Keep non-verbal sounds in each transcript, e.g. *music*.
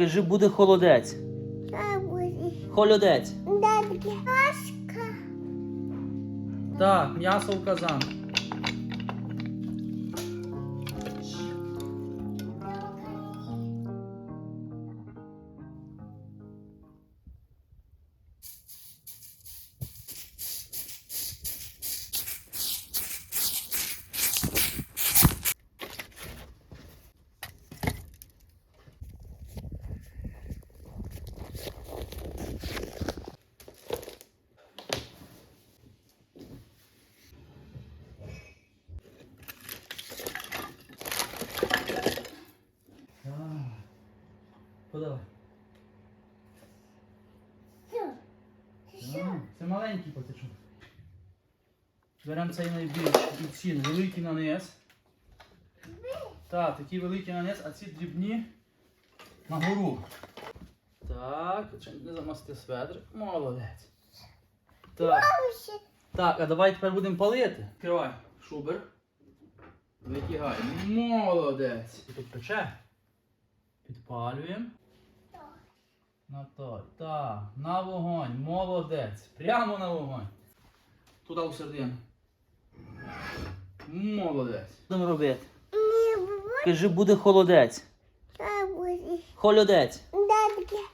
Кажи, буде холодець. Холодець. Так, м'ясо в казан. Це маленький потечок. Беремо цей найбільший і ці великі на низ. Так, такі великі на низ, а ці дрібні на гору. Так, чи не замасти сведр. Молодець. Так. Так, а давай тепер будемо палити. Відкривай шубер. Витягай. Молодець. І тут пече. Підпалюємо. На той. Так, на вогонь. Молодець. Прямо на вогонь. Туди всередину. Молодець. Будемо робити. Кажи, буде холодець. Холодець.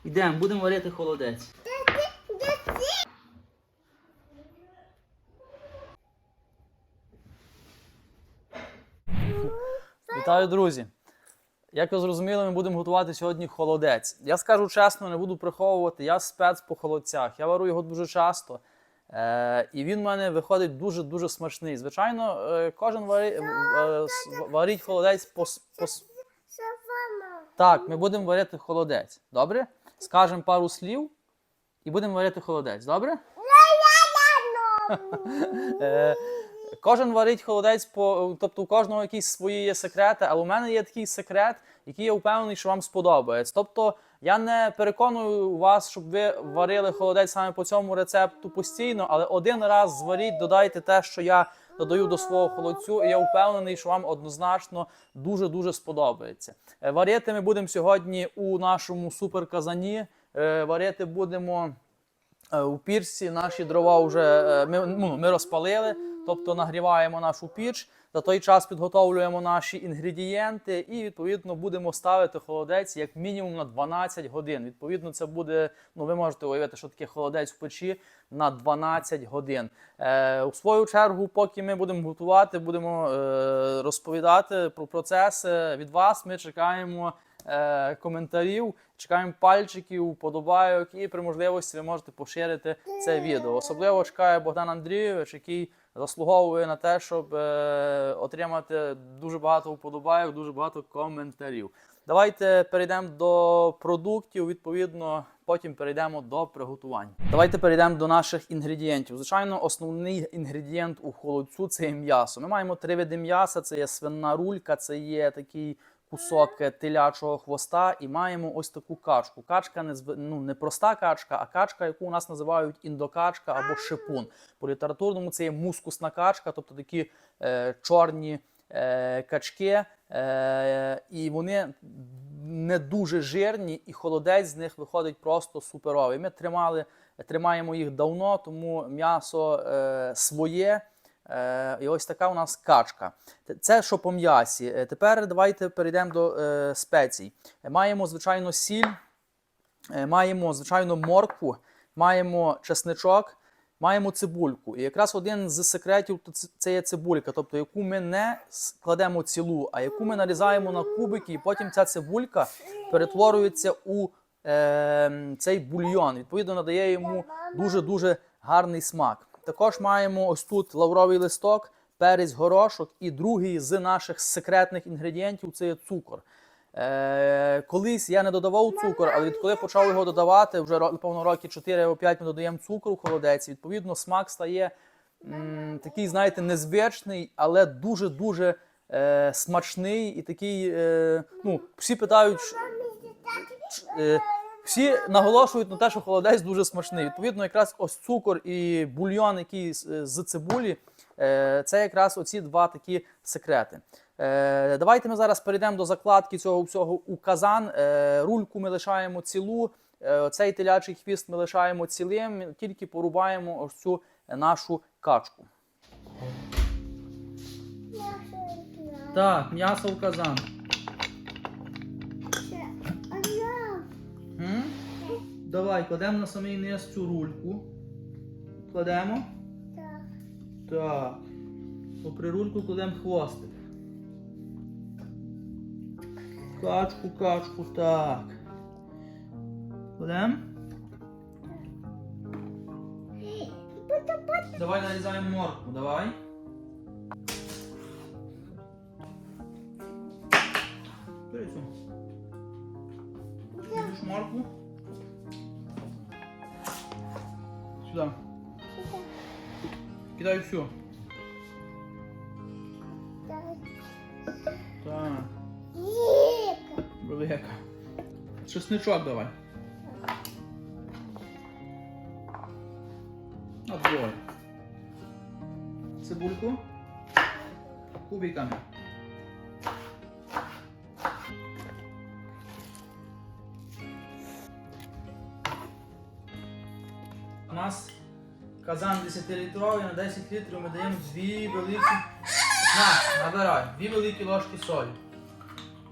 Йдемо, будемо варити холодець. Вітаю, друзі! Як ви зрозуміли, ми будемо готувати сьогодні холодець. Я скажу чесно, не буду приховувати, я спец по холодцях. Я варю його дуже часто. Е, і він в мене виходить дуже-дуже смачний. Звичайно, е, кожен вари, е, с- варить холодець по, по, Так, ми будемо варити холодець. Добре? Скажемо пару слів і будемо варити холодець. Добре? *laughs* Е, Кожен варить холодець по, тобто у кожного якісь свої є секрети, але у мене є такий секрет, який я впевнений, що вам сподобається. Тобто я не переконую вас, щоб ви варили холодець саме по цьому рецепту постійно, але один раз зваріть, додайте те, що я додаю до свого холодцю, і я впевнений, що вам однозначно дуже дуже сподобається. Е, Варити ми будемо сьогодні у нашому суперказані. Е, Варити будемо. Е, У пічці наші дрова вже ми, ну, ми розпалили, тобто нагріваємо нашу піч. За той час підготовлюємо наші інгредієнти і відповідно будемо ставити холодець як мінімум на 12 годин. Відповідно, це буде. Ну, ви можете уявити, що таке холодець в печі на 12 годин. Е, у свою чергу, поки ми будемо готувати, будемо е, розповідати про процеси від вас. Ми чекаємо е, коментарів, чекаємо пальчиків, вподобайок, і при можливості ви можете поширити це відео. Особливо чекає Богдан Андрійович, який заслуговує на те, щоб е, отримати дуже багато вподобайок, дуже багато коментарів. Давайте перейдемо до продуктів. Відповідно, потім перейдемо до приготування. Давайте перейдемо до наших інгредієнтів. Звичайно, основний інгредієнт у холодцю це м'ясо. Ми маємо три види м'яса: це є свинна рулька, це є такий кусок е, телячого хвоста, і маємо ось таку качку. Качка не ну, не проста качка, а качка, яку у нас називають індокачка або шипун. По літературному це є мускусна качка, тобто такі е, чорні е, качки, е, і вони не дуже жирні, і холодець з них виходить просто суперовий. Ми тримали, тримаємо їх давно, тому м'ясо е, своє. Е, і ось така у нас качка. Це що по м'ясі. Е, Тепер давайте перейдемо до е, спецій. Маємо, звичайно, сіль, маємо, звичайно, моркву, маємо чесничок, маємо цибульку. І якраз один з секретів це- є цибулька, тобто яку ми не с- кладемо цілу, а яку ми нарізаємо на кубики, і потім ця цибулька перетворюється у е, цей бульйон. Відповідно, надає йому дуже-дуже гарний смак. Також маємо ось тут лавровий листок, перець, горошок, і другий з наших секретних інгредієнтів це є цукор. Е, колись я не додавав цукор, але відколи почав його додавати, вже напевно роки 4 або 5 ми додаємо цукру в холодець. Відповідно, смак стає м, такий, знаєте, незвичний, але дуже-дуже е, смачний і такий. Е, ну, всі питають, е, всі наголошують на те, що холодець дуже смачний. Відповідно, якраз ось цукор і бульйон, який з, з цибулі, е, це якраз оці два такі секрети. Е, давайте ми зараз перейдемо до закладки цього всього у казан. Е, рульку ми лишаємо цілу. Е, цей телячий хвіст ми лишаємо цілим, тільки порубаємо ось цю нашу качку. Так, м'ясо в казан. М? Давай, кладемо на самий низ цю рульку. Кладемо. Так. Попри рульку кладемо хвостик. Качку, качку, так. Кладемо. Давай нарізаємо моркву, давай. Всю. Так, велика. Чесничок давай. На. Цибульку. Кубиками. У нас казан 10-літровий, на 10 літрів ми даємо дві великі. На, набирай, дві великі ложки солі.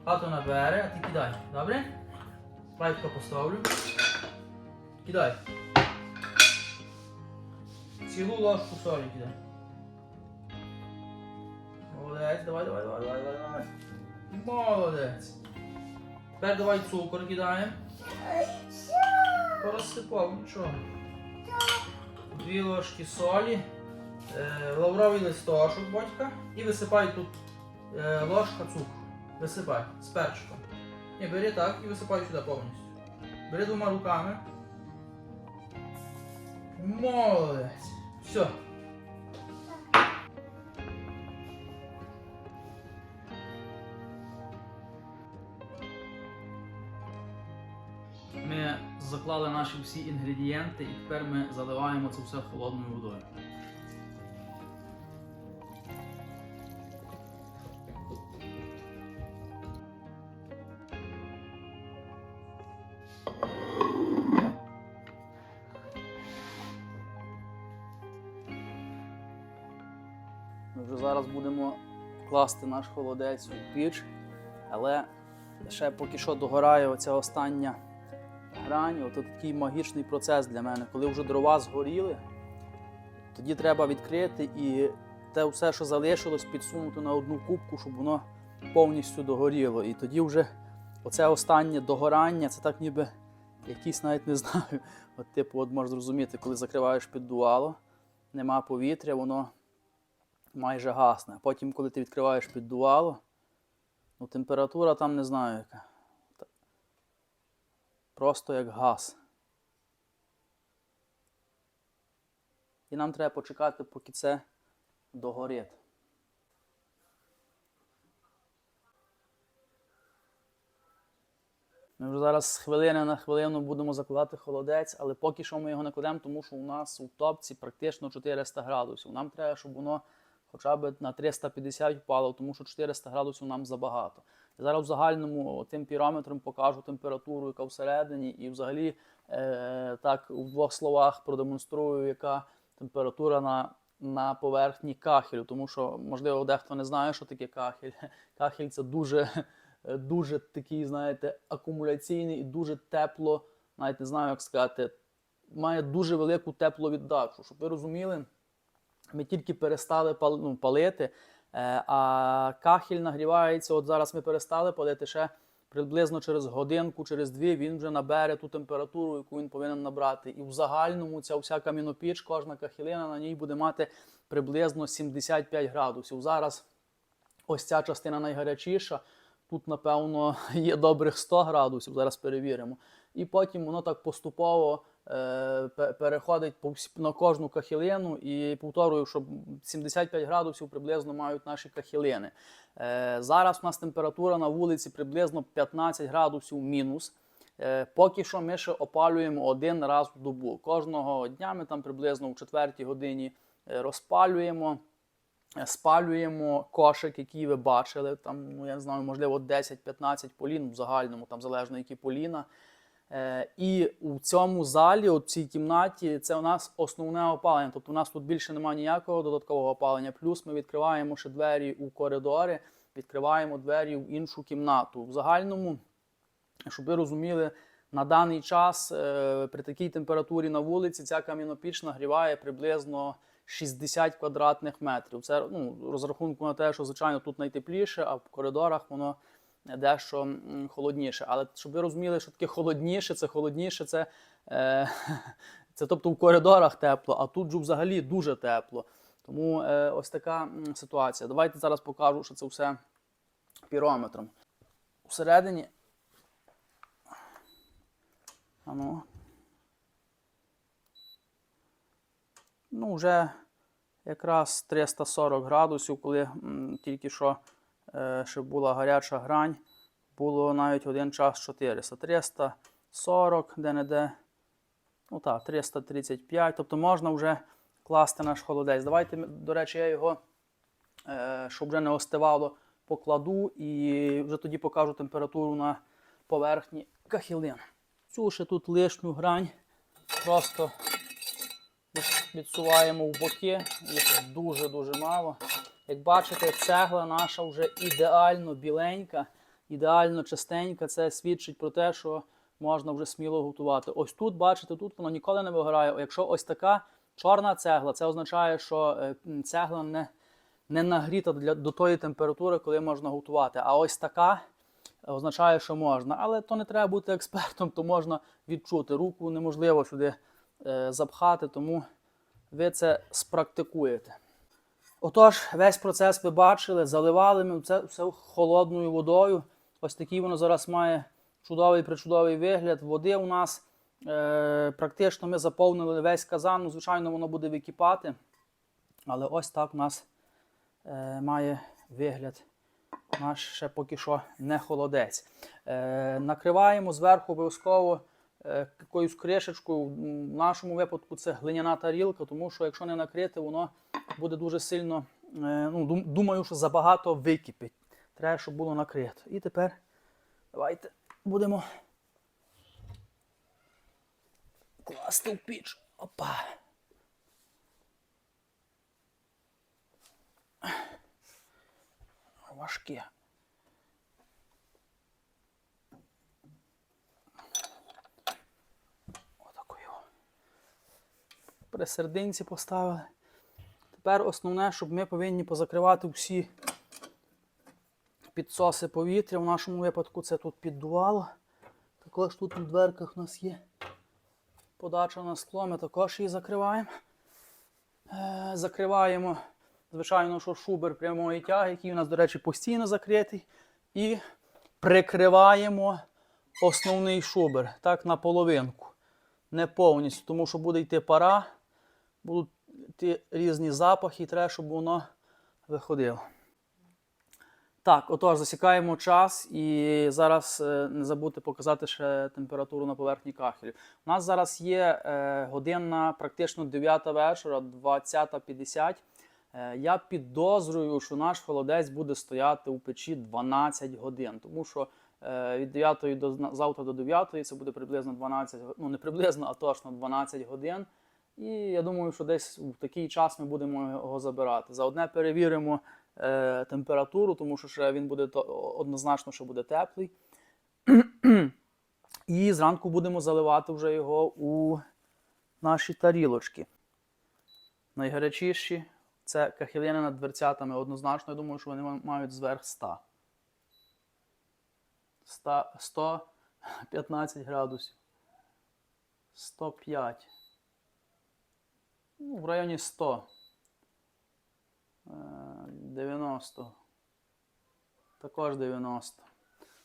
Тато набере, а ти кидай. Добре? Лайка поставлю. Кидай. Цілу ложку солі кидай. Молодець, давай, давай, давай, давай, давай, давай. Молодець. Тепер давай цукор кидаємо. Порозсипав, нічого. Дві ложки солі, е, лавровий листочок, батька, і висипай тут е, ложка цукру. Висипай з перчиком. І бери так і висипай сюди повністю. Бери двома руками. Молодець. Все. Заклали наші всі інгредієнти і тепер ми заливаємо це все холодною водою. Ми вже зараз будемо класти наш холодець у піч, але ще поки що догорає оця остання грань. Ото такий магічний процес для мене. Коли вже дрова згоріли, тоді треба відкрити і те все, що залишилось, підсунути на одну кубку, щоб воно повністю догоріло. І тоді вже оце останнє догорання, це так ніби якийсь навіть не знаю. *laughs* От, типу, от можеш зрозуміти, коли закриваєш піддувало, нема повітря, воно майже гасне. Потім, коли ти відкриваєш піддувало, ну температура там не знаю яка. Просто як газ. І нам треба почекати, поки це догорить. Ми вже зараз з хвилини на хвилину будемо закладати холодець, але поки що ми його не кладемо, тому що у нас у топці практично 400 градусів. Нам треба, щоб воно хоча б на 350 впало, тому що 400 градусів нам забагато. Зараз в загальному тим пірометром покажу температуру, яка всередині, і взагалі е, так в двох словах продемонструю, яка температура на, на поверхні кахелю. Тому що, можливо, дехто не знає, що таке кахель. *laughs* Кахель це дуже, дуже такий, знаєте, акумуляційний і дуже тепло, навіть не знаю, як сказати, має дуже велику тепловіддачу. Щоб ви розуміли, ми тільки перестали пал- ну, палити, а кахель нагрівається. От зараз ми перестали палити ще приблизно через годинку, через дві він вже набере ту температуру, яку він повинен набрати. І в загальному ця вся камінопіч, кожна кахелина на ній буде мати приблизно 75 градусів. Зараз ось ця частина найгарячіша. Тут, напевно, *laughs* є добрих 100 градусів, зараз перевіримо. І потім воно так поступово е, переходить по на кожну кахілину. І повторюю, що 75 градусів приблизно мають наші кахілини. Е, зараз у нас температура на вулиці приблизно 15 градусів мінус. Е, Поки що ми ще опалюємо один раз в добу. Кожного дня ми там приблизно в 4 годині е, розпалюємо. е, спалюємо кошик, який ви бачили. Там, ну, я не знаю, можливо, 10-15 полін в загальному, там залежно які поліна. Е, і у цьому залі, у цій кімнаті, це у нас основне опалення. Тобто у нас тут більше немає ніякого додаткового опалення. Плюс ми відкриваємо ще двері у коридори, відкриваємо двері в іншу кімнату. В загальному, щоб ви розуміли, на даний час е, при такій температурі на вулиці ця кам'янопіч нагріває приблизно 60 квадратних метрів. Це ну, розрахунку на те, що звичайно тут найтепліше, а в коридорах воно дещо холодніше. Але щоб ви розуміли, що таке холодніше, це холодніше, це, е, *laughs* це тобто в коридорах тепло, а тут же взагалі дуже тепло. Тому е, ось така ситуація. Давайте зараз покажу, що це все пірометром. Всередині. Ану. Ну, вже якраз 340 градусів, коли м, тільки що е, ще була гаряча грань, було навіть один час 400. 340, де-не-де. Ну так, 335. Тобто можна вже класти наш холодець. Давайте, до речі, я його, е, щоб вже не остивало, покладу і вже тоді покажу температуру на поверхні кахілин. Цю ще тут лишню грань просто відсуваємо в боки, їх дуже-дуже мало. Як бачите, цегла наша вже ідеально біленька, ідеально чистенька. Це свідчить про те, що можна вже сміло готувати. Ось тут, бачите, тут воно ніколи не вигорає. Якщо ось така чорна цегла, це означає, що е, цегла не, не нагріта для, до тої температури, коли можна готувати. А ось така означає, що можна. Але то не треба бути експертом, то можна відчути. Руку неможливо сюди е, запхати, тому ви це спрактикуєте. Отож, весь процес ви бачили, заливали ми це все холодною водою. Ось такий воно зараз має чудовий причудовий вигляд. Води у нас е, практично ми заповнили весь казан. Ну, звичайно, воно буде википати. Але ось так у нас е, має вигляд наш ще поки що не холодець. Е, накриваємо зверху обов'язково е, якоюсь кришечкою. В нашому випадку це глиняна тарілка, тому що якщо не накрити, воно буде дуже сильно. е, ну, думаю, що забагато википить. Треба, щоб було накрито. І тепер давайте будемо класти в піч. Опа. Важке. Отаку його. При сердинці поставили. Тепер основне, щоб ми повинні позакривати всі підсоси повітря. В нашому випадку це тут піддувало. Також тут на дверках у нас є подача на скло, ми також її закриваємо. Е, закриваємо, звичайно, що шубер прямої тяги, який у нас, до речі, постійно закритий. І прикриваємо основний шубер так на половинку. Не повністю, тому що буде йти пара, будуть йти різні запахи, і треба, щоб воно виходило. Так, отож, засікаємо час і зараз е, не забудьте показати ще температуру на поверхні кахелю. У нас зараз є е, година практично 9 вечора, 20.50. Е, я підозрюю, що наш холодець буде стояти у печі 12 годин, тому що від 9 до завтра до 9 це буде приблизно 12, го- ну не приблизно, а точно 12 годин. І я думаю, що десь в такий час ми будемо його забирати. Заодне перевіримо е, температуру, тому що ще він буде однозначно, що буде теплий. *clears throat* І зранку будемо заливати вже його у наші тарілочки. Найгарячіші це кахілини над дверцятами. Однозначно, я думаю, що вони мають зверх 100. 100 115 градусів. 105. Ну, в районі 100. Е, 90. Також 90.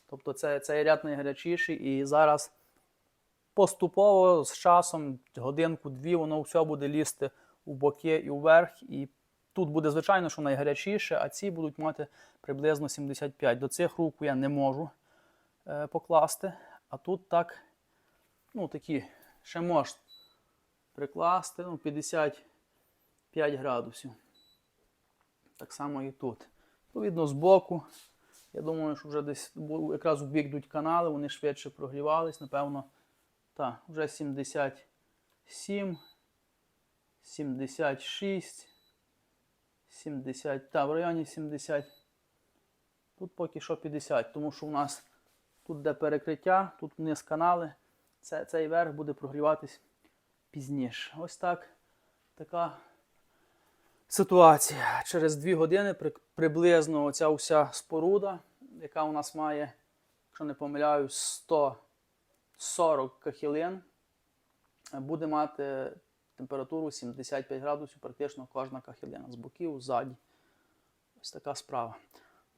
Тобто це, цей ряд найгарячіший. І зараз поступово з часом, годинку-дві, воно все буде лізти у боки і вверх. І тут буде, звичайно, що найгарячіше, а ці будуть мати приблизно 75. До цих рук я не можу е, покласти. А тут так, ну такі, ще можна прикласти, ну, 55 градусів. Так само і тут. Відповідно, збоку. Я думаю, що вже десь якраз у бік йдуть канали, вони швидше прогрівались, напевно. Так, вже 77, 76, 70, та, в районі 70. Тут поки що 50, тому що у нас тут де перекриття, тут вниз канали. Це, цей верх буде прогріватись пізніше. Ось так. Така ситуація. Через 2 години приблизно оця вся споруда, яка у нас має, якщо не помиляюсь, 140 кахілин, буде мати температуру 75 градусів, практично кожна кахілина. З боків, ззаді. Ось така справа.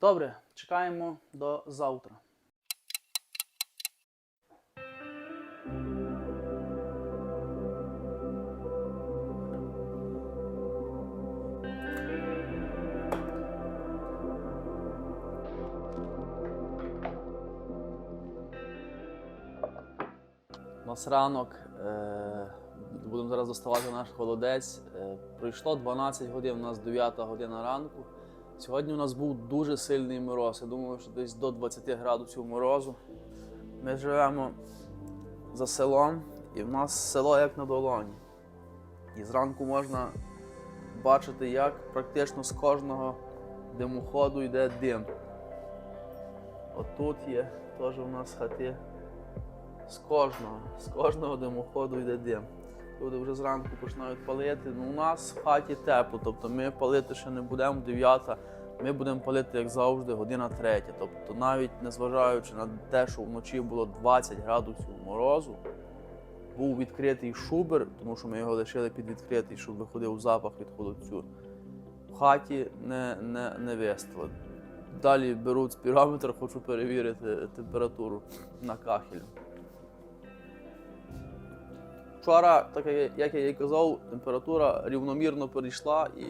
Добре, чекаємо до завтра. Нас ранок. Е- будемо зараз доставати наш холодець. Е- пройшло 12 годин, у нас 9 година ранку. Сьогодні у нас був дуже сильний мороз. Я думаю, що десь до 20 градусів морозу. Ми живемо за селом, і в нас село як на долоні. І зранку можна бачити, як практично з кожного димоходу йде дим. Отут є теж у нас хати. З кожного, з кожного димоходу йде дим. Люди вже зранку починають палити. Ну, у нас в хаті тепло, тобто ми палити ще не будемо 9, ми будемо палити, як завжди, година 3. Тобто навіть незважаючи на те, що вночі було 20 градусів морозу, був відкритий шубер, тому що ми його лишили під відкритий, щоб виходив запах від холодцю. В хаті не, не, не виставили. Далі беруть спірометр, *laughs* хочу перевірити температуру на кахелю. Вчора, так як я і казав, температура рівномірно перейшла і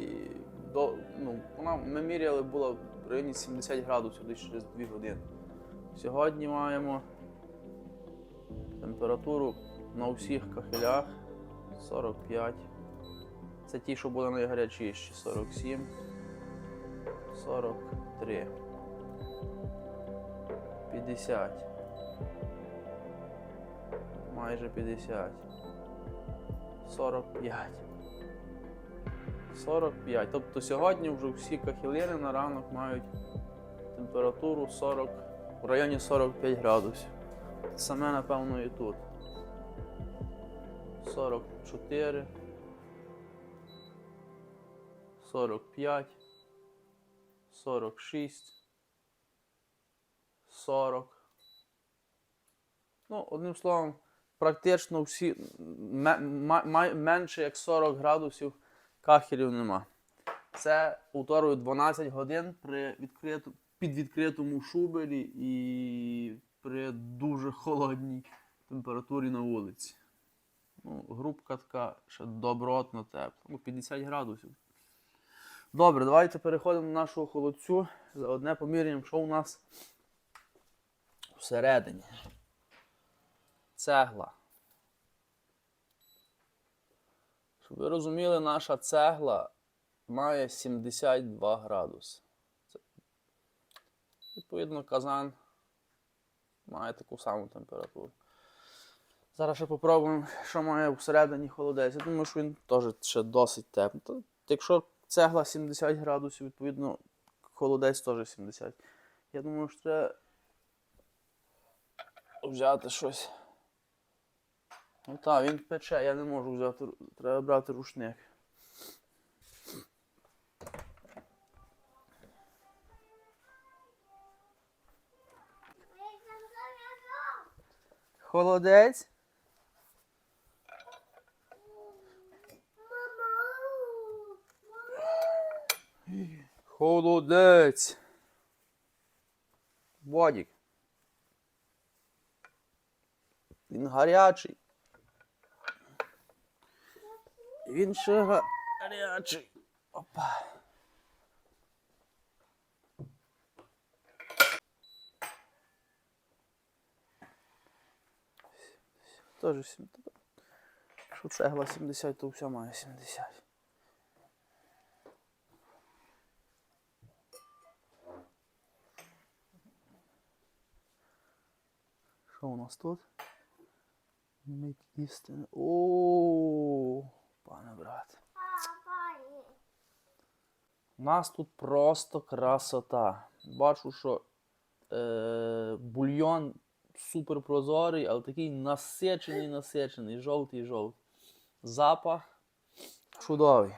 до, ну, вона, ми міряли було в районі 70 градусів десь через 2 години. Сьогодні маємо температуру на всіх кахелях 45. Це ті, що були найгарячіші 47, 43, 50. Майже 50. 45. 45. Тобто сьогодні вже всі кахілини на ранок мають температуру 40, в районі 45 градусів. Саме, напевно, і тут. 44. 45. 46. 40. Ну, одним словом, практично всі менше як 40 градусів кахелів нема. Це повторюю 12 годин при відкриту, під відкритому шубері і при дуже холодній температурі на вулиці. Ну, грубка така ще добротно тепла. Ну, 50 градусів. Добре, давайте переходимо до нашого холодцю. Заодне поміряємо, що у нас всередині. Цегла. Щоб ви розуміли, наша цегла має 72 градуси. Це, відповідно, казан має таку саму температуру. Зараз ще попробуємо, що має всередині холодець. Я думаю, що він теж ще досить теплий. Якщо цегла 70 градусів, відповідно, холодець теж 70. Я думаю, що треба взяти щось. Ну так, він пече, я не можу взяти. Треба брати рушник. Холодець. Холодець. Водік. Він гарячий. Він ще гарячий. Опа. Теж 70. Що цегла 70, то все має 70. Що у нас тут? Мить істини. Ооо! Пане брат. У нас тут просто красота. Бачу, що е, бульйон супер прозорий, але такий насичений, насичений, жовтий, жовтий. Запах чудовий.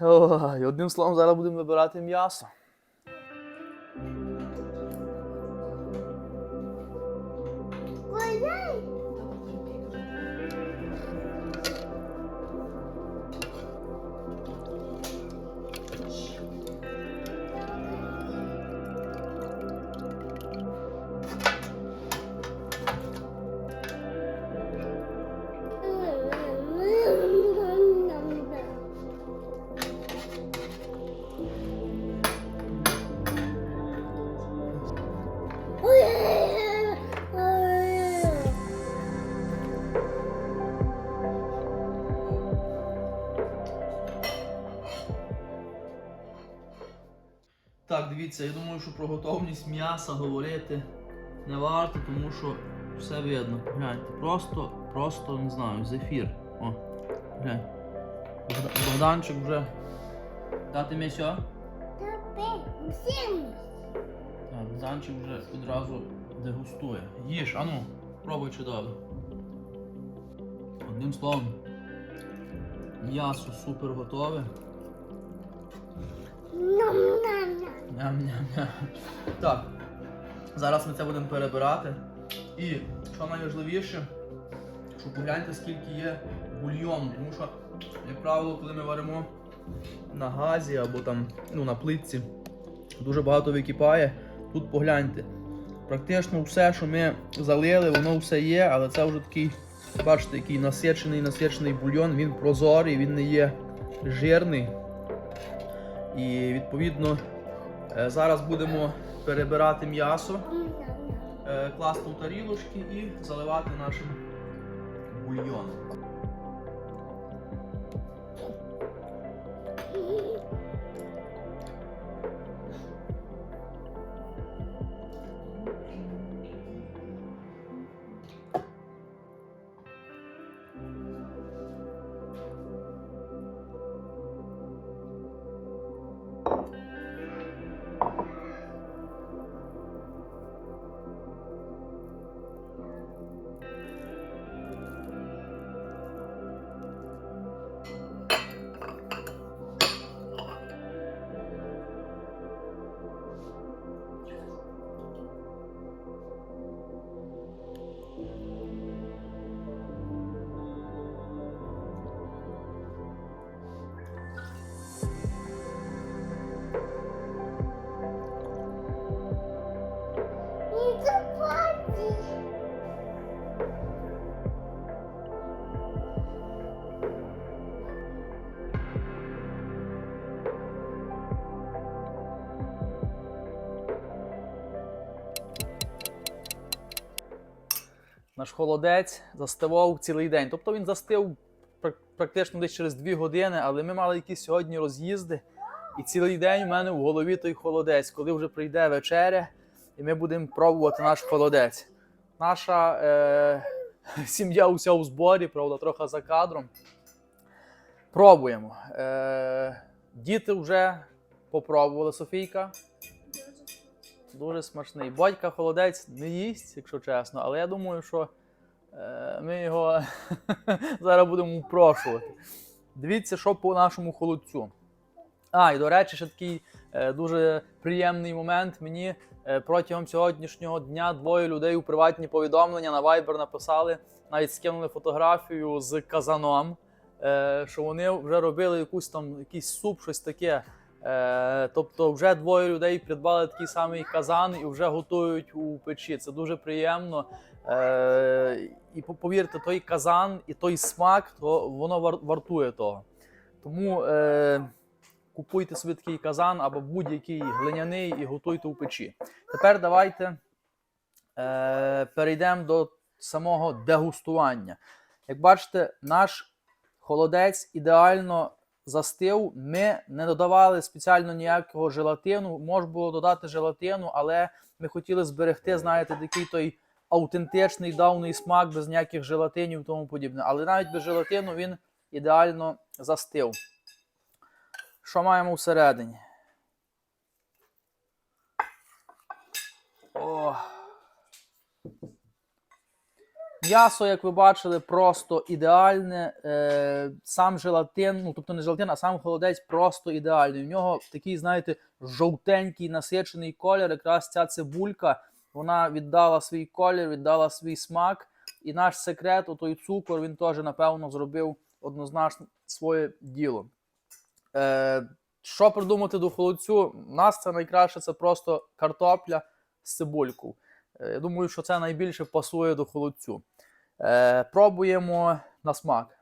Ой, одним словом, зараз будемо вибирати м'ясо. Так, дивіться, я думаю, що про готовність м'яса говорити не варто, тому що все видно. Гляньте, просто, просто не знаю, зефір. О, глянь. Богданчик вже. Дати м'ясо? Так, Богданчик вже одразу дегустує. Їж, ану, пробуй добре. Одним словом, м'ясо супер готове. Ням-ням-ням. Так, зараз ми це будемо перебирати. І що найважливіше, що погляньте, скільки є бульйону. Тому що, як правило, коли ми варимо на газі або там ну, на плитці, дуже багато википає. Тут погляньте. Практично все, що ми залили, воно все є, але це вже такий, бачите, який насичений, насичений бульйон, він прозорий, він не є жирний. І відповідно зараз будемо перебирати м'ясо, е, класти у тарілочки і заливати нашим бульйоном. Наш холодець застивав цілий день. Тобто він застив практично десь через 2 години, але ми мали якісь сьогодні роз'їзди. І цілий день у мене в голові той холодець, коли вже прийде вечеря, і ми будемо пробувати наш холодець. Наша е- *laughs* сім'я уся у зборі, правда, трохи за кадром. Пробуємо. Е- діти вже попробували Софійка. Дуже смачний. Батька холодець не їсть, якщо чесно, але я думаю, що е, ми його *laughs* зараз будемо упрошувати. Дивіться, що по нашому холодцю. А, і до речі, ще такий е, дуже приємний момент. Мені е, протягом сьогоднішнього дня двоє людей у приватні повідомлення на Viber написали, навіть скинули фотографію з казаном, е, що вони вже робили якусь там якийсь суп, щось таке. Е, тобто вже двоє людей придбали такий самий казан і вже готують у печі. Це дуже приємно. Е, і повірте, той казан і той смак, то воно вартує того. Тому е, купуйте собі такий казан або будь-який глиняний і готуйте у печі. Тепер давайте е, перейдемо до самого дегустування. Як бачите, наш холодець ідеально застив. Ми не додавали спеціально ніякого желатину. Можна було додати желатину, але ми хотіли зберегти, знаєте, такий той автентичний давний смак, без ніяких желатинів і тому подібне. Але навіть без желатину він ідеально застив. Що маємо всередині? О. М'ясо, як ви бачили, просто ідеальне. Е, сам желатин, ну тобто не желатин, а сам холодець просто ідеальний. В нього такий, знаєте, жовтенький насичений колір. Якраз ця цибулька вона віддала свій колір, віддала свій смак. І наш секрет, отой цукор, він теж, напевно, зробив однозначно своє діло. Е, що придумати до холодцю? У нас це найкраще це просто картопля з цибулькою. Е, Я думаю, що це найбільше пасує до холодцю. Е, пробуємо на смак.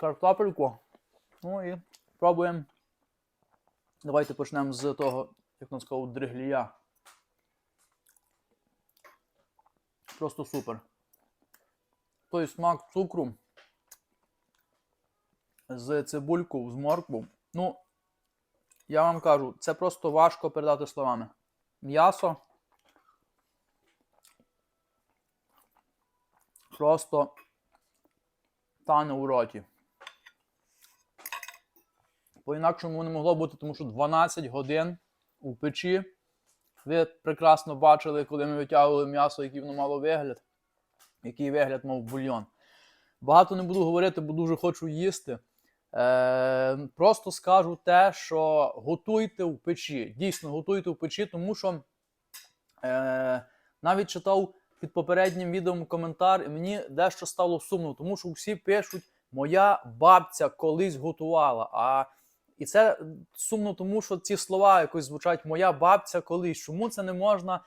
Картопельку. Ну і пробуємо. Давайте почнемо з того, як нам сказав, дриглія. Просто супер. Той смак цукру з цибулькою, з моркву. Ну, я вам кажу, це просто важко передати словами. М'ясо. Просто тане у роті. По-інакшому не могло бути, тому що 12 годин у печі. Ви прекрасно бачили, коли ми витягували м'ясо, який воно мало вигляд, який вигляд мав бульйон. Багато не буду говорити, бо дуже хочу їсти. Е, просто скажу те, що готуйте в печі. Дійсно, готуйте в печі, тому що е, навіть читав під попереднім відео коментар, і мені дещо стало сумно, тому що всі пишуть, моя бабця колись готувала. А і це сумно, тому що ці слова якось звучать моя бабця колись. Чому це не можна,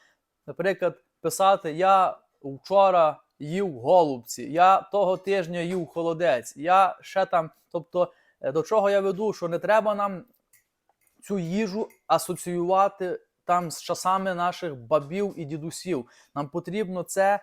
наприклад, писати Я вчора їв голубці, я того тижня їв холодець, я ще там. Тобто, е, до чого я веду, що не треба нам цю їжу асоціювати там з часами наших бабів і дідусів. Нам потрібно це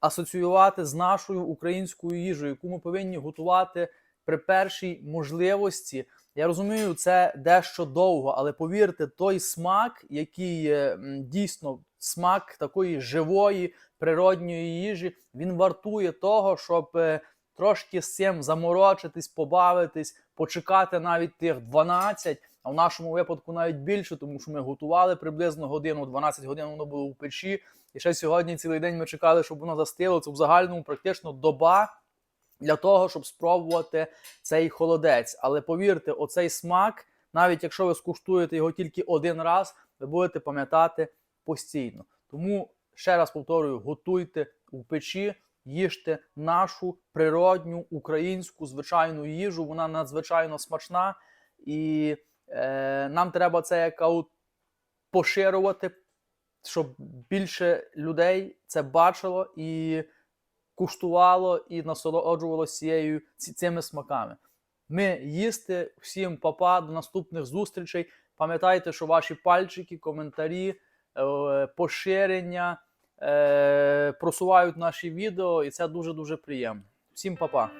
асоціювати з нашою українською їжею, яку ми повинні готувати при першій можливості. Я розумію, це дещо довго, але повірте, той смак, який дійсно смак такої живої природньої їжі, він вартує того, щоб е, трошки з цим заморочитись, побавитись, почекати навіть тих 12, а в нашому випадку навіть більше, тому що ми готували приблизно годину, 12 годин воно було в печі. І ще сьогодні цілий день ми чекали, щоб воно застило. Це в загальному практично доба для того, щоб спробувати цей холодець. Але повірте, оцей смак, навіть якщо ви скуштуєте його тільки один раз, ви будете пам'ятати постійно. Тому ще раз повторюю: готуйте у печі, їжте нашу природню українську звичайну їжу. Вона надзвичайно смачна, і е, нам треба це як аут поширювати, щоб більше людей це бачило і куштувало і насолоджувалося цими смаками. Ми їсти всім папа до наступних зустрічей. Пам'ятайте, що ваші пальчики, коментарі, е, поширення е, просувають наші відео, і це дуже дуже приємно. Всім папа.